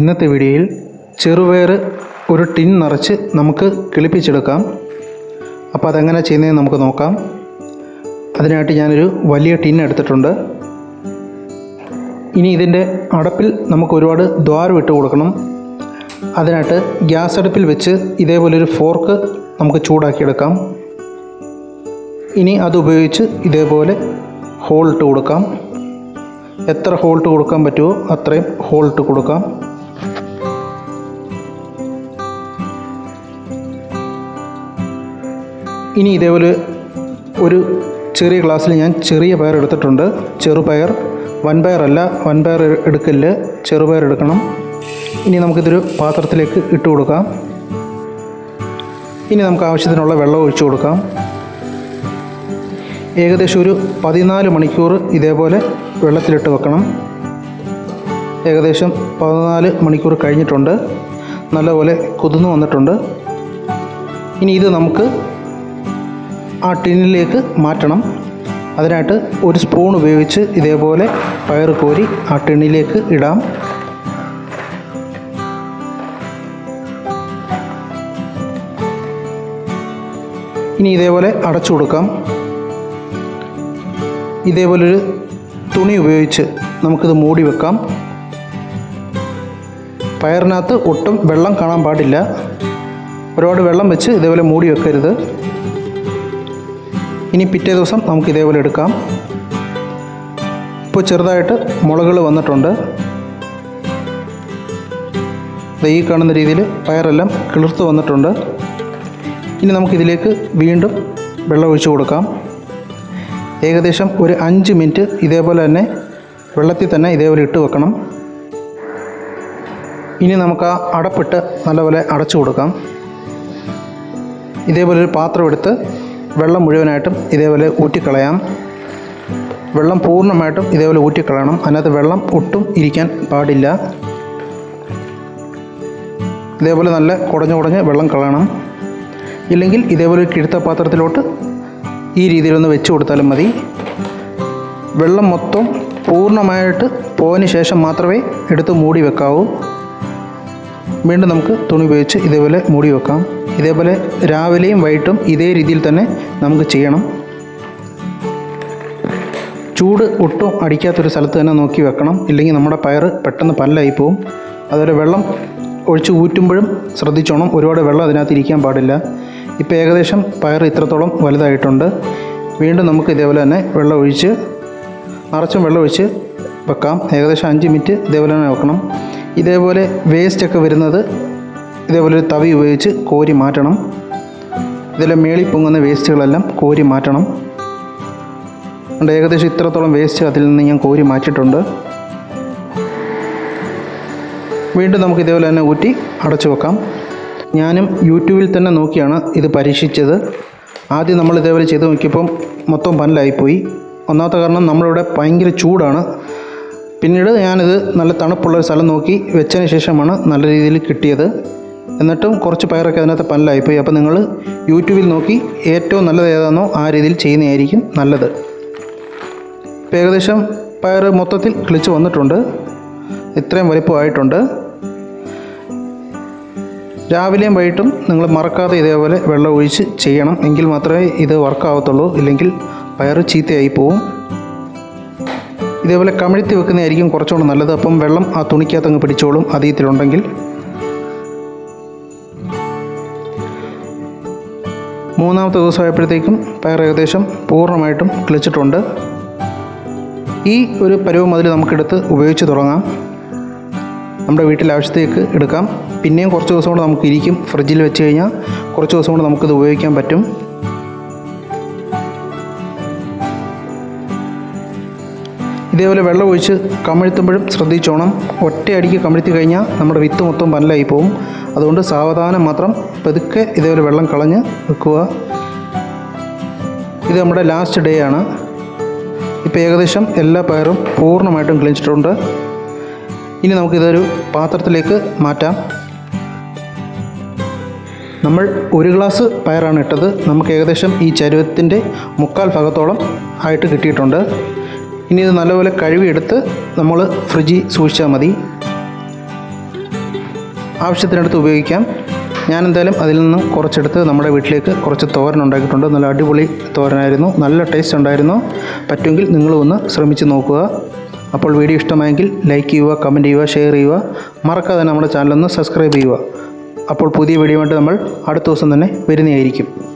ഇന്നത്തെ വീഡിയോയിൽ ചെറുപയർ ഒരു ടിൻ നിറച്ച് നമുക്ക് കിളിപ്പിച്ചെടുക്കാം. അപ്പോൾ അതെങ്ങനെ ചെയ്യുന്നതെന്ന് നമുക്ക് നോക്കാം. അതിനായിട്ട് ഞാനൊരു വലിയ ടിൻ എടുത്തിട്ടുണ്ട്. ഇനി ഇതിന്റെ അടപ്പിൽ നമുക്ക് ഒരുപാട് ദ്വാരം ഇട്ട് കൊടുക്കണം. അതിനായിട്ട് ഗ്യാസ് അടുപ്പിൽ വെച്ച് ഇതേപോലൊരു ഫോർക്ക് നമുക്ക് ചൂടാക്കിയെടുക്കാം. ഇനി അതുപയോഗിച്ച് ഇതേപോലെ ഹോൾ ഇട്ട് കൊടുക്കാം. എത്ര ഹോൾട്ട് കൊടുക്കാൻ പറ്റുമോ അത്രയും ഹോൾട്ട് കൊടുക്കാം. ഇനി ഇതേപോലെ ഒരു ചെറിയ ഗ്ലാസ്സിൽ ഞാൻ ചെറിയ പയർ എടുത്തിട്ടുണ്ട്. ചെറുപയർ വൻപയറല്ല വൻപയർ എടുക്കൽ ചെറുപയർ എടുക്കണം. ഇനി നമുക്കിതൊരു പാത്രത്തിലേക്ക് ഇട്ട് കൊടുക്കാം. ഇനി നമുക്ക് ആവശ്യത്തിനുള്ള വെള്ളം ഒഴിച്ചു കൊടുക്കാം. ഏകദേശം ഒരു പതിനാല് മണിക്കൂർ ഇതേപോലെ വെള്ളത്തിലിട്ട് വെക്കണം. ഏകദേശം പതിനാല് മണിക്കൂർ കഴിഞ്ഞിട്ടുണ്ട്. നല്ലപോലെ കുതിർന്നു വന്നിട്ടുണ്ട്. ഇനി ഇത് നമുക്ക് ആ ടിന്നിലേക്ക് മാറ്റണം. അതിനായിട്ട് ഒരു സ്പൂൺ ഉപയോഗിച്ച് ഇതേപോലെ പയർ കോരി ആ ടിന്നിലേക്ക് ഇടാം. ഇനി ഇതേപോലെ അടച്ചു കൊടുക്കാം. ഇതേപോലൊരു തുണി ഉപയോഗിച്ച് നമുക്കിത് മൂടി വെക്കാം. പയറിനകത്ത് ഒട്ടും വെള്ളം കാണാൻ പാടില്ല. ഒരുപാട് വെള്ളം വെച്ച് ഇതേപോലെ മൂടി വെക്കരുത്. ഇനി പിറ്റേ ദിവസം നമുക്ക് ഇതേപോലെ എടുക്കാം. ഇപ്പോൾ ചെറുതായിട്ട് മുളകൾ വന്നിട്ടുണ്ട്. ഈ കാണുന്ന രീതിയിൽ പയറെല്ലാം കിളിർത്ത് വന്നിട്ടുണ്ട്. ഇനി നമുക്കിതിലേക്ക് വീണ്ടും വെള്ളം ഒഴിച്ചു കൊടുക്കാം. ഏകദേശം ഒരു അഞ്ച് മിനിറ്റ് ഇതേപോലെ തന്നെ വെള്ളത്തിൽ തന്നെ ഇതേപോലെ ഇട്ട് വെക്കണം. ഇനി നമുക്ക് ആ അടപ്പിട്ട് നല്ലപോലെ അടച്ചു കൊടുക്കാം. ഇതേപോലെ ഒരു പാത്രം എടുത്ത് വെള്ളം മുഴുവനായിട്ടും ഇതേപോലെ ഊറ്റിക്കളയാം. വെള്ളം പൂർണമായിട്ടും ഇതേപോലെ ഊറ്റിക്കളയണം. അതിനകത്ത് വെള്ളം ഒട്ടും ഇരിക്കാൻ പാടില്ല. ഇതേപോലെ നല്ല കുടഞ്ഞ് കുടഞ്ഞ് വെള്ളം കളയണം. ഇല്ലെങ്കിൽ ഇതേപോലെ കിഴുത്ത പാത്രത്തിലോട്ട് ഈ രീതിയിലൊന്ന് വെച്ച് കൊടുത്താലും മതി. വെള്ളം മൊത്തം പൂർണമായിട്ട് പോയതിന് ശേഷം മാത്രമേ എടുത്ത് മൂടി വെക്കാവൂ. വീണ്ടും നമുക്ക് തുണി ഉപയോഗിച്ച് ഇതേപോലെ മൂടി വെക്കാം. ഇതേപോലെ രാവിലെയും വൈകിട്ടും ഇതേ രീതിയിൽ തന്നെ നമുക്ക് ചെയ്യണം. ചൂട് ഒട്ടും അടിക്കാത്തൊരു സ്ഥലത്ത് തന്നെ നോക്കി വെക്കണം. ഇല്ലെങ്കിൽ നമ്മുടെ പയർ പെട്ടെന്ന് പല്ലായി പോവും. അതുപോലെ വെള്ളം ഒഴിച്ച് ഊറ്റുമ്പോഴും ശ്രദ്ധിച്ചോണം. ഒരുപാട് വെള്ളം അതിനകത്ത് ഇരിക്കാൻ പാടില്ല. ഇപ്പോൾ ഏകദേശം പയർ ഇത്രത്തോളം വലുതായിട്ടുണ്ട്. വീണ്ടും നമുക്ക് ഇതേപോലെ തന്നെ വെള്ളം ഒഴിച്ച് നിറച്ചും വെള്ളം ഒഴിച്ച് വെക്കാം. ഏകദേശം അഞ്ച് മിനിറ്റ് ഇതേപോലെ തന്നെ വെക്കണം. ഇതേപോലെ വേസ്റ്റൊക്കെ വരുന്നത് ഇതേപോലെ ഒരു തവി ഉപയോഗിച്ച് കോരി മാറ്റണം. ഇതിലെ മേളിൽ പൊങ്ങുന്ന വേസ്റ്റുകളെല്ലാം കോരി മാറ്റണം. അതുകൊണ്ട് ഏകദേശം ഇത്രത്തോളം വേസ്റ്റ് അതിൽ നിന്ന് ഞാൻ കോരി മാറ്റിയിട്ടുണ്ട്. വീണ്ടും നമുക്ക് ഇതേപോലെ തന്നെ ഊറ്റി അടച്ചു വെക്കാം. ഞാനും യൂട്യൂബിൽ തന്നെ നോക്കിയാണ് ഇത് പരീക്ഷിച്ചത്. ആദ്യം നമ്മൾ ഇതേപോലെ ചെയ്ത് നോക്കിയപ്പം മൊത്തം പനലായിപ്പോയി. ഒന്നാമത്തെ കാരണം നമ്മളിവിടെ ഭയങ്കര ചൂടാണ്. പിന്നീട് ഞാനിത് നല്ല തണുപ്പുള്ള ഒരു സ്ഥലം നോക്കി വെച്ചതിന് ശേഷമാണ് നല്ല രീതിയിൽ കിട്ടിയത്. എന്നിട്ടും കുറച്ച് പയറൊക്കെ അതിനകത്ത് പനലായിപ്പോയി അപ്പോൾ നിങ്ങൾ യൂട്യൂബിൽ നോക്കി ഏറ്റവും നല്ലത് ഏതാണെന്നോ ആ രീതിയിൽ ചെയ്യുന്നതായിരിക്കും നല്ലത്. ഇപ്പോൾ ഏകദേശം പയർ മൊത്തത്തിൽ കിളിച്ച് വന്നിട്ടുണ്ട്. ഇത്രയും വലിപ്പമായിട്ടുണ്ട്. രാവിലെയും വൈകിട്ടും നിങ്ങൾ മറക്കാതെ ഇതേപോലെ വെള്ളം ഒഴിച്ച് ചെയ്യണം. എങ്കിൽ മാത്രമേ ഇത് വർക്കാവത്തുള്ളൂ ഇല്ലെങ്കിൽ പയർ ചീത്തയായി പോവും. ഇതേപോലെ കമിഴ്ത്തി വെക്കുന്നതായിരിക്കും കുറച്ചുകൂടെ നല്ലത്. അപ്പം വെള്ളം ആ തുണിക്കകത്ത് അങ്ങ് പിടിച്ചോളും. അതീത്തിലുണ്ടെങ്കിൽ മൂന്നാമത്തെ ദിവസമായപ്പോഴത്തേക്കും പയർ ഏകദേശം പൂർണമായിട്ടും കിളിച്ചിട്ടുണ്ട്. ഈ ഒരു പരുവ് മുതൽ നമുക്കെടുത്ത് ഉപയോഗിച്ച് തുടങ്ങാം. നമ്മുടെ വീട്ടിലെ ആവശ്യത്തേക്ക് എടുക്കാം. പിന്നെയും കുറച്ച് ദിവസം കൊണ്ട് നമുക്ക് ഇരിക്കും. ഫ്രിഡ്ജിൽ വെച്ച് കഴിഞ്ഞാൽ കുറച്ച് ദിവസം കൊണ്ട് നമുക്കിത് ഉപയോഗിക്കാൻ പറ്റും. ഇതേപോലെ വെള്ളം ഒഴിച്ച് കമിഴ്ത്തുമ്പോഴും ശ്രദ്ധിച്ചോണം. ഒറ്റയടിക്ക് കമിഴ്ത്തി കഴിഞ്ഞാൽ നമ്മുടെ വിത്ത് മൊത്തം പനലായി പോകും അതുകൊണ്ട് സാവധാനം മാത്രം പതുക്കെ ഇതേപോലെ വെള്ളം കളഞ്ഞ് വെക്കുക. ഇത് നമ്മുടെ ലാസ്റ്റ് ഡേ ആണ്. ഇപ്പോൾ ഏകദേശം എല്ലാ പയറും പൂർണമായിട്ടും കിളിച്ചിട്ടുണ്ട്. ഇനി നമുക്കിതൊരു പാത്രത്തിലേക്ക് മാറ്റാം. നമ്മൾ ഒരു ഗ്ലാസ് പയറാണ് ഇട്ടത്. നമുക്ക് ഏകദേശം ഈ ചരുവത്തിന്റെ മുക്കാൽ ഭാഗത്തോളം ആയിട്ട് കിട്ടിയിട്ടുണ്ട്. ഇനി ഇത് നല്ലപോലെ കഴുകിയെടുത്ത് നമ്മൾ ഫ്രിഡ്ജിൽ സൂക്ഷിച്ചാൽ മതി. ആവശ്യത്തിനടുത്ത് ഉപയോഗിക്കാം. ഞാൻ എന്തായാലും അതിൽ നിന്നും കുറച്ചെടുത്ത് നമ്മുടെ വീട്ടിലേക്ക് കുറച്ച് തോരൻ ഉണ്ടാക്കിയിട്ടുണ്ട്. നല്ല അടിപൊളി തോരനായിരുന്നു. നല്ല ടേസ്റ്റ് ഉണ്ടായിരുന്നു. പറ്റുമെങ്കിൽ നിങ്ങളും ഒന്ന് ശ്രമിച്ച് നോക്കുക. അപ്പോൾ വീഡിയോ ഇഷ്ടമായെങ്കിൽ ലൈക്ക് ചെയ്യുക കമന്റ് ചെയ്യുക ഷെയർ ചെയ്യുക. മറക്കാതെ നമ്മുടെ ചാനലൊന്ന് സബ്സ്ക്രൈബ് ചെയ്യുക. അപ്പോൾ പുതിയ വീഡിയോ ആയിട്ട് നമ്മൾ അടുത്ത ദിവസം തന്നെ വരുന്നതായിരിക്കും.